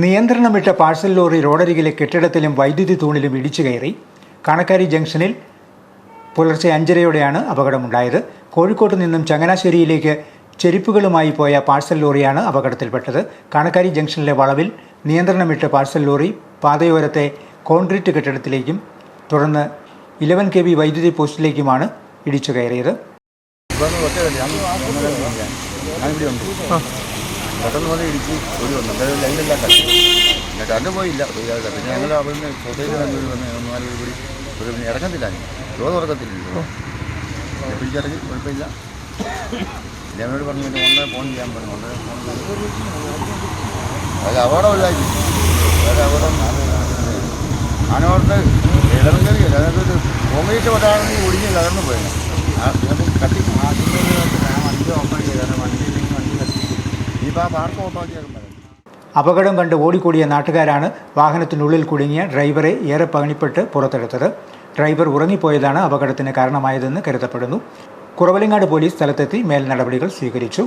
നിയന്ത്രണം വിട്ട parcel lorry റോഡരികിലെ കെട്ടിടത്തിലും വൈദ്യുതി തൂണിലും ഇടിച്ചു കയറി. കാണക്കാരി ജംഗ്ഷനിൽ പുലർച്ചെ അഞ്ചരയോടെയാണ് അപകടമുണ്ടായത്. കോഴിക്കോട്ട് നിന്നും ചങ്ങനാശ്ശേരിയിലേക്ക് ചെരുപ്പുകളുമായി പോയ പാഴ്സൽ ലോറിയാണ് അപകടത്തിൽപ്പെട്ടത്. കാണക്കാരി ജംഗ്ഷനിലെ വളവിൽ നിയന്ത്രണം വിട്ട പാഴ്സൽ ലോറി പാതയോരത്തെ കോൺക്രീറ്റ് കെട്ടിടത്തിലേക്കും തുടർന്ന് ഇലവൻ കെ ബി വൈദ്യുതി പോസ്റ്റിലേക്കുമാണ് ഇടിച്ചു കയറിയത്. പെട്ടെന്ന് പോലെ ഇടിച്ച് ഒരു വന്നു. അതായത് ലൈനെല്ലാം കട്ടി പിന്നെ കണ്ടു പോയില്ല പിന്നെ ഞങ്ങൾ അവിടുന്ന് നല്ലൊരു വന്ന് നാല് കൂടി ഒരു പിന്നെ ഇറങ്ങത്തില്ല ഡോ തുറക്കത്തില്ലല്ലോ പിടിച്ചിറങ്ങി. കുഴപ്പമില്ല. പിന്നെ അവനോട് പറഞ്ഞു പിന്നെ ഒന്നേ ഫോൺ ചെയ്യാൻ പറഞ്ഞു. ഒന്നേ ഫോൺ അത് അപകടം ഇല്ലായി അപകടം ആനോർത്ത് അതായത് ഒരു കോൺക്രീറ്റ് പെട്ടാണെങ്കിൽ ഒടിഞ്ഞ് തകർന്നു പോയത് ആ ഇതിനകത്ത് കത്തി. അപകടം കണ്ട് ഓടിക്കൂടിയ നാട്ടുകാരാണ് വാഹനത്തിനുള്ളിൽ കുടുങ്ങിയ ഡ്രൈവറെ ഏറെ പണിപ്പെട്ട് പുറത്തെടുത്തത്. ഡ്രൈവർ ഉറങ്ങിപ്പോയതാണ് അപകടത്തിന് കാരണമായതെന്ന് കരുതപ്പെടുന്നു. കുറവലങ്ങാട് പോലീസ് സ്ഥലത്തെത്തി മേൽ നടപടികൾ സ്വീകരിച്ചു.